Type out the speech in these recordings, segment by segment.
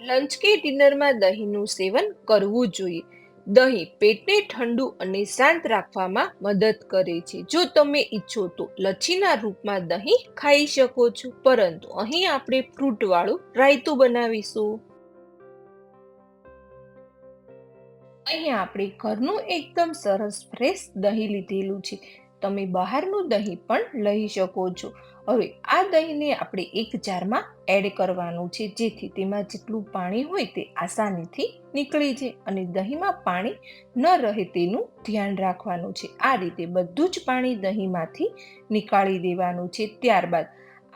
Lunch કે ડિનરમાં દહીંનું સેવન કરવું જોઈએ. દહીં પેટને ઠંડુ અને શાંત રાખવામાં મદદ કરે છે. જો તમે ઈચ્છો તો લચ્છીના રૂપમાં દહીં ખાઈ શકો છો. પરંતુ અહીં આપણે ફ્રૂટવાળું રાયતું બનાવીશું. અહીં આપણે ઘરનું એકદમ સરસ ફ્રેશ દહીં લીધેલું છે. તમે બહારનું દહીં પણ લઈ શકો છો. હવે આ દહીંને આપણે એક જારમાં એડ કરવાનું છે, જેથી તેમાં જેટલું પાણી હોય તે આસાનીથી નીકળી જાય અને દહીંમાં પાણી ન રહે તેનું ધ્યાન રાખવાનું છે. આ રીતે બધું જ પાણી દહીંમાંથી નીકાળી દેવાનું છે. ત્યારબાદ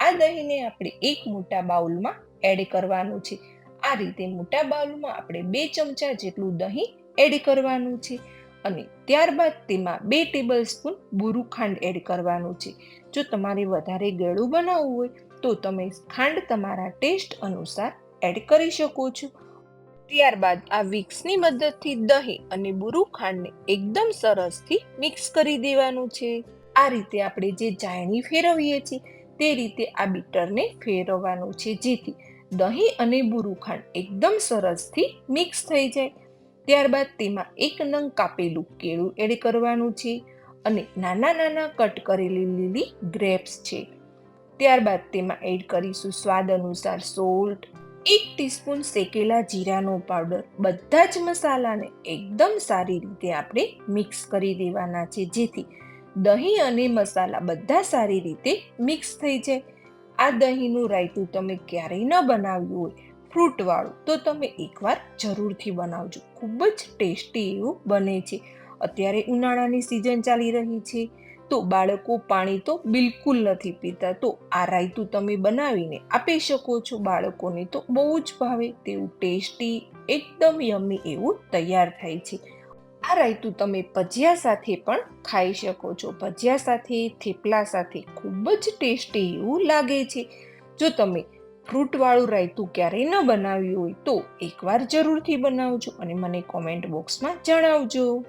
આ દહીંને આપણે એક મોટા બાઉલમાં એડ કરવાનું છે. આ રીતે મોટા બાઉલમાં આપણે બે ચમચા જેટલું દહીં એડ કરવાનું છે. અને ત્યારબાદ તેમાં બે ટેબલ સ્પૂન બુરુ ખાંડ એડ કરવાનું છે. જો તમારે વધારે ગળું બનાવવું હોય, તો તમે ખાંડ તમારા ટેસ્ટ અનુસાર એડ કરી શકો છો. ત્યારબાદ આ વિક્સની મદદથી દહીં અને બુરુ ખાંડને એકદમ સરસથી મિક્સ કરી દેવાનું છે. આ રીતે આપણે જે ચાયણી ફેરવીએ છીએ, તે રીતે આ બીટરને ફેરવવાનું છે, જેથી દહીં અને બુરુ ખાંડ એકદમ સરસથી મિક્સ થઈ જાય. ત્યારબાદ તેમાં એક નંગ કાપેલું કેળું એડ કરવાનું છે અને નાના નાના કટ કરેલી લીલી ગ્રેપ્સ છે. ત્યારબાદ તેમાં એડ કરીશું સ્વાદ અનુસાર સોલ્ટ, એક ટીસ્પૂન શેકેલા જીરાનો પાવડર, બધા જ મસાલાને એકદમ સારી રીતે આપણે મિક્સ કરી દેવાના છે, જેથી દહીં અને મસાલા બધા સારી રીતે મિક્સ થઈ જાય. આ દહીંનું રાયતું તમે ક્યારેય ન બનાવ્યું હોય ફ્રૂટવાળું. તો તમે એકવાર જરૂરથી બનાવજો. ખૂબ જ ટેસ્ટી એવું બને છે. અત્યારે ઉનાળાની સિઝન ચાલી રહી છે. તો બાળકો પાણી તો બિલકુલ નથી પીતા. તો આ રાયતું તમે બનાવીને આપી શકો છો બાળકોને. તો બહુ જ ભાવે. તેવું ટેસ્ટી, એકદમ યમી એવું તૈયાર થાય છે. આ રાયતું તમે ભજીયા સાથે પણ ખાઈ શકો છો. ભજીયા સાથે, થેપલા સાથે. ખૂબ જ ટેસ્ટી એવું લાગે છે. જો તમે ફ્રૂટવાળું રાયતું ક્યારેય ન બનાવ્યું હોય તો એકવાર જરૂરથી બનાવજો અને મને કોમેન્ટ બોક્સમાં જણાવજો.